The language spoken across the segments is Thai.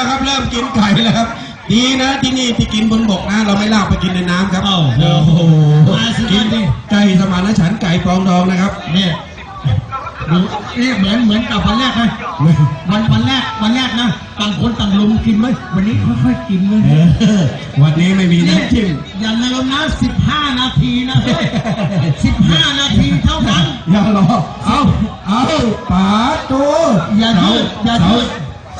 แล้วครับ เริ่มกินไก่แล้วครับ ดีนะที่นี่ที่กินบนบกนะ เราไม่ลากไปกินในน้ำครับโอ้โหโอ้โหมาสิกินไก่สมานฉันท์ไก่ฟองดองนะครับ เนี่ยดูเนี่ยเหมือนเหมือนกับวันแรกเลยวันวันแรกวันแรกนะต่างคนต่างลุมกินไหมวันนี้ค่อยๆกินเลยเออวันนี้ไม่มีน้ำจิ้มอย่าลืมนะสิบห้านาทีนะสิบห้านาทีเท่านั้นอย่ารอเอาเอาป๋าโตอย่ายืดอย่ายืด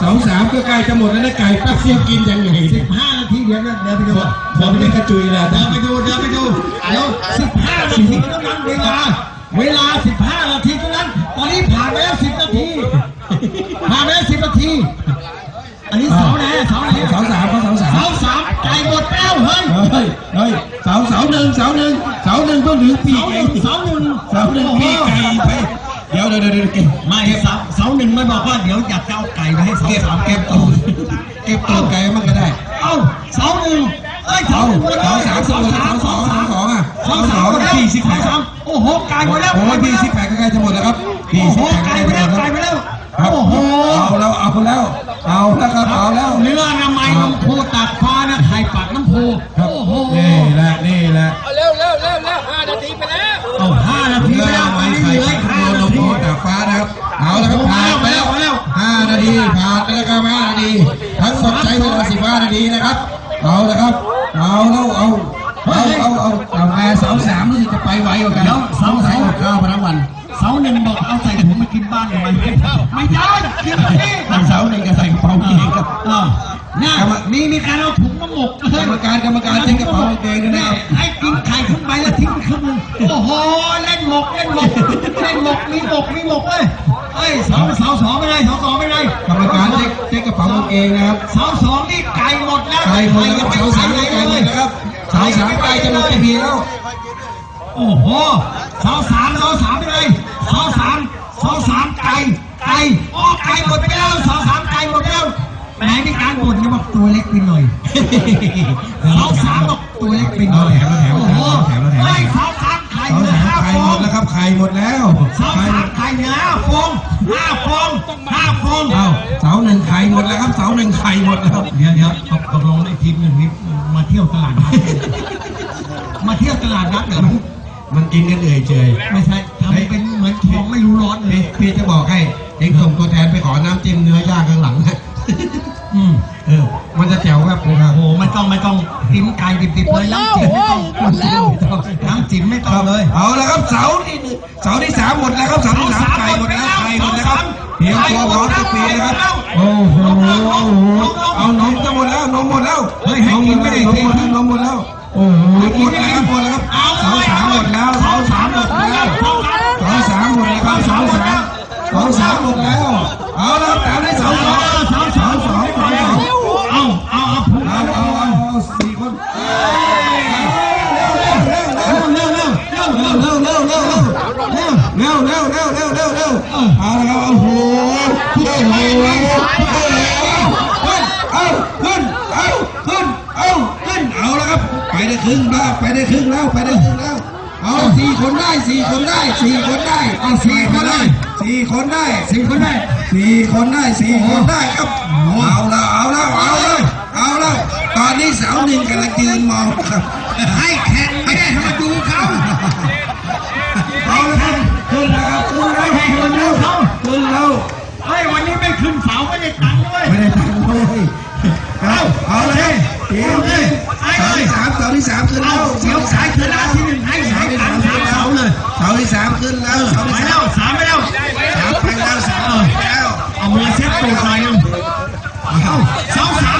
เสาสามก็ใกล้จะหมดแล้วนะไก่แป๊บเดียวกินยังไงสิบห้านาทีเดี๋ยวนะเดี๋ยวไปดูผมไม่กระจุยแล้วเดี๋ยวไปดูเดี๋ยวไปดูเดี๋ยวสิบห้านาทีเท่านั้นเวลา เวลาสิบห้านาทีเท่านั้น ตอนนี้ผ่านไปแล้วสิบนาทีผ่านไปแล้วสิบนาที อันนี้เสาไหนเสาไหนเสาสามเขาเสาสามเสาสามไก่หมดแล้วเฮ้ยเฮ้ยเฮ้ยเสาเสาหนึ่งเสาหนึ่งเสาหนึ่งต้องถึงปีเสากหเอนึ่งงเสาหนึ่งเสาหนึ่งปีไก่ไป เดี๋ยวเดี๋ยวเดี๋ยวเดี๋ยวเก็บไม่เสาเสาหนึ่งไม่บอกว่าเดี๋ยวอยากจะเอาไก่ไปให้เสาเก็บสามเก็บตัวเก็บตัวไก่มันก็ได้ เอ้าเสาหนึ่งเอ้ยเสาเอาหนึ่งหมสาแล้วสามเสาสองเสาสองอะเสาสามสหมองดแล้วพี่ซิกแพเสาคสามโอ้โหไก่หมดแล้วโอ้ยพี่ซิกแพคก็ใกล้จะหมดแล้วครับพี่โอ้โหซิกแพคไก่ใกล้ไปแล้วไก่ไปแล้วโอ้โหเอาแล้วเอาแล้วเอาแล้วครับเอาแล้วเนื้อน้ำมันน้ำโพตากฟ้านะไข่ปากน้ำโพครับโอ้โหนี่แหละนี่แหละเอาเร็วเร็วเร็วเร็วห้านาทีไปแล้ว เอาแล้วครับผ่านไปแล้วห้านาทีผ่านไปแล้วครับห้านาทีทั้งหมดใช้เวลาสิบห้านาทีนะครับ เอาแล้วครับ เอาแล้วเอาเอาเอาเอาเอาแม่เสาสามรู้สึกจะไปไวกว่ากันเสาสามข้าวมาทั้งวันเสาหนึ่งบอกเอาใส่ถุงมากินบ้านหน่อยไม่ได้ไม่ได้กินแบบนี้ทางเสาหนึ่งก็ใส่กระเป๋ากางเกงครับอ่าเนี่ยมีมีการเอาถุงมาหมกเลกรยรมการกรรมการทิ้งกระเป๋ากางเกงด้วยนะครับให้กินไข่ขึ้นไปแล้วทิ้งครึ่งหนึงโอ้โหเล่นหมกเล่นหมกเล่นหมกมีหมกมีหมกเลยเอ้ยเสาเสาสองไม่ได้เสาสองไม่ได้กรรมการเช็คเช็คกระเป๋ากางเกงนะครับเสาสองนี่ไก่หมดแล้วไก่หมดยัแล้วงไม่เสาใส่สามเลยไก่หมดนะครับเสาสามไก่จะหมดทีแล้ว โอ้โหเสาสามเสาสามไปเลยเสาสามเสาสามไก่ไก่โอ้ไก่หมดไปแล้วเสาสามไก่หมดแล้วแหมมีการบ่นนี่บอกตัวเล็กไปหน่อยเสาสามบอกตัวเล็กไปหน่อยโอ้โหเฮ้ยเสาสามไข่เสาเห ลือสามห้าไข่ฟหมองดแล้วครับไข่หมดแล้วเสาไข่สามไข่เหลือห้าฟองห้าฟองห้าฟองเอาเสาหนึ่งไข่หมดแล้วครับเสาหนึ่งไข่หมดแล้วเดี๋ยวเดี๋ยวตกตกลงไอ้ทีมหนึ่งนี้มาเที่ยวตลาดนัดมาเที่ยวตลาดนัดเหรอมันกินกันเอื่อยเฉยไม่ใช่ทำเป็นเหมือนทองไม่รู้ร้อนเลพี่ยพี่จะบอกให้เองส่งตัวแทนไปขอน้ำจิ้มเนื้อย่างข้างหลังนะอืมเออ มันจะแจ๋วครับผมครับโอ้โหไม่ต้องไม่ต้องจิ้มไก่ดิบๆเลยน้ำจิ้ม ต้องเลย เอาละครับเสาที่หนึ่งเสาที่สามหมดแล้วครับเสาที่สามไก่หมดแล้วไข่หมดแล้วครับเตรียมตัวพร้อมจะปีนะครับ โอ้โหเอานมจะหมดแล้วนมหมดแล้วเฮ้ยให้นมหมกินดไม่แล้วได้นมเทหมดแล้วนมหมดแล้วโอ้โหหมดแล้วครับหมดแล้วครับเสาสามหมดแล้วเสาสามหมดแล้วเสาสามหมดแล้วครับเสาสามเสาสามหมดแล้ว เอาแล้วตามด้วยเสาสองเสาสองเสาสองเสาสองเอาเอาเอาผูกเอาเอาเอาเอาสี่คน ไปได้ครึ่งแล้วไปได้ครึ่งแล้วไปได้ครึ่งแล้วเอาสี่คนได้สี่คนได้สี่คนได้เอาสี่คนได้สี่คนได้สี่คนได้สี่คนได้สี่คนได้ครับเอาละเอาละเอาละเอาละตอนนี้สาวหนึ่งกำลังยืนมองครับให้แข่งไม่ได้ให้มาดูเขาเอาละครับขึ้นแล้วครับขึ้นแล้วขึ้นแล้วขึ้นแล้วเฮ้ยวันนี้ไม่ขึ้นเสาไม่ได้ตังค์ด้วยไม่ได้ตังค์เลยเอาเอาเลยเดี๋ยวเลย เสาที่สามเสาที่สามขึ้นเอาแล้วเสียวสายขึ้นแล้วที่หนึ่งให้เสาสายที่ตัสางมค์สาขึ้มนแล้วเสาเลยเสาที่สามขึ้นแล้วเสาไปที่แล้สาวมสามไปแล้วสามไปแล้วสามไปแล้วเอามือเช็ดตูดหน่อยนึงเอาเสาสาม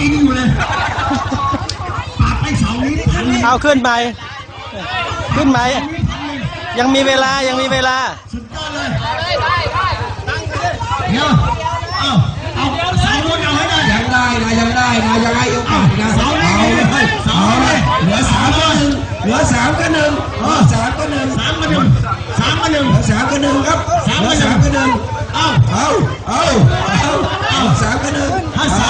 กินอยู่เลยปากไปเสานี้หนึ่เอาขึ้นไปขึ้นไหม ยังมีเวลายังมีเวลา สุดยอดเลยเดี๋ยวเอาเอาเสาโน้นเอาให้ได้ยังได้นะยังได้นะยังไงเอาเสานี้เลยเสาเลยเหลือสามก็หนึ่งเหลือสามก็หนึ่งเหลือสามก็หนึ่งสามก็หนึ่งสามก็หนึ่งสามก็หนึ่งครับเหลือสามก็หนึ่งเอาเอาเอาเอาสามก็หนึ่งถ้าสาม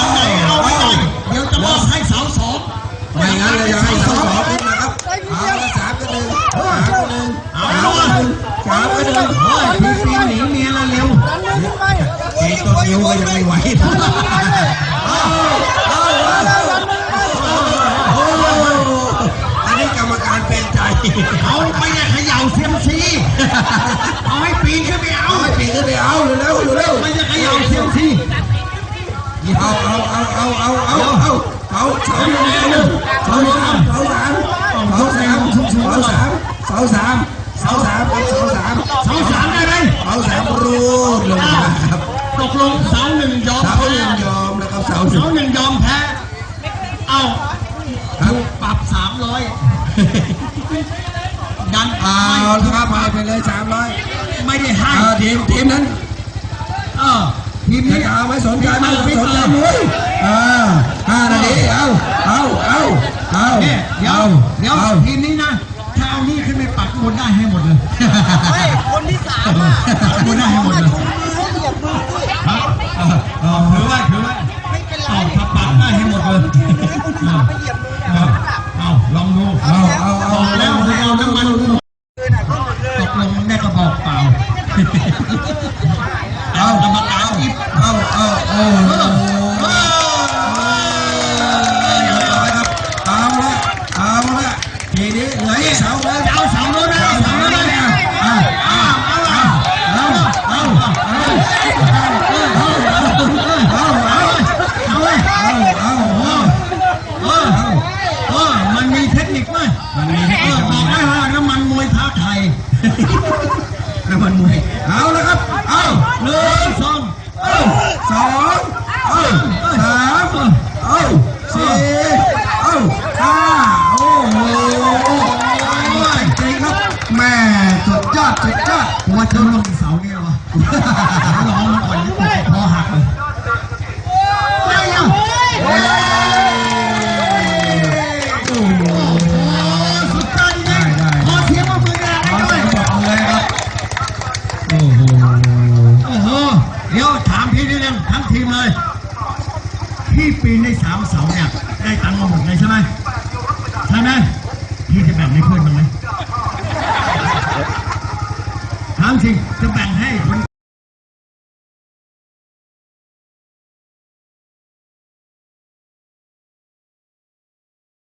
เราจะให้สองสองขึ้นนะครับเอาละสามก็หนึ่งสามก็หนึ่งสามก็หนึ่งสามก็หนึ่งเฮ้ยพี่ปีนหนีเมียแล้วเร็วตีตัวนิ้วก็ยังไม่ไหวเอาเอาเอาโอ้อันนี้กรรมการเป็นใจเอาไปเนี่ยเขย่าเซียมซีเอาให้ปีนขึ้นไปเอาเอาไปปีนไปเอาเร็วเร็วไม่ใช่เขย่าเซียมซีเอาเอาเอาเอาเอาเอา เอาเอาเสาหนึ่งเสาหนึ่งเสาสามเสาสามเสาสามเสาสามเสาสามเสาสามเสาสามเสาสามได้ไหมเสาสามรูดลงมาครับตกลงเสาหนึ่งยอมเสาหนึ่งยอมนะครับเสาสิเสาหนึ่งยอมแพ้เอาครับปรับสามร้อยดันเอาครับมาไปเลยสามร้อยไม่ได้ให้เอาทีมทีมนั้นเออทีมจะนี้เอาไม่สนใจไม่สนใจเลยอ่า ห้านาทีเอาเอาเอาเอาเนี่ยเดี๋ยวเอาเดี๋ยวเอาทีมนี้นะถ้าเอานี่ขึ้นไปปักบนได้ให้หมดเลยไม่คนที่สามอะปักบนได้ให้หมดเลยมือให้เหยียบมือสิครับเออเออถือไว้ถือไว้ไม่เป็นไรเอาถ้าปักได้ให้หมดเลยให้คนที่สามไปเหยียบมือเนี่ยเอาเอาลองดูเอาเอาเอาบอกแล้วให้เอาน้ำมันเลยน่ะก็หมดเลยตกลงได้กระบอกเปล่าเอากรรมการอีกเอาเอาเอาเออ เนี่ยได้ตังค์มาหมดเลยใช่ไหมใช่ไหมพี่จะแบ่งให้เพื่อน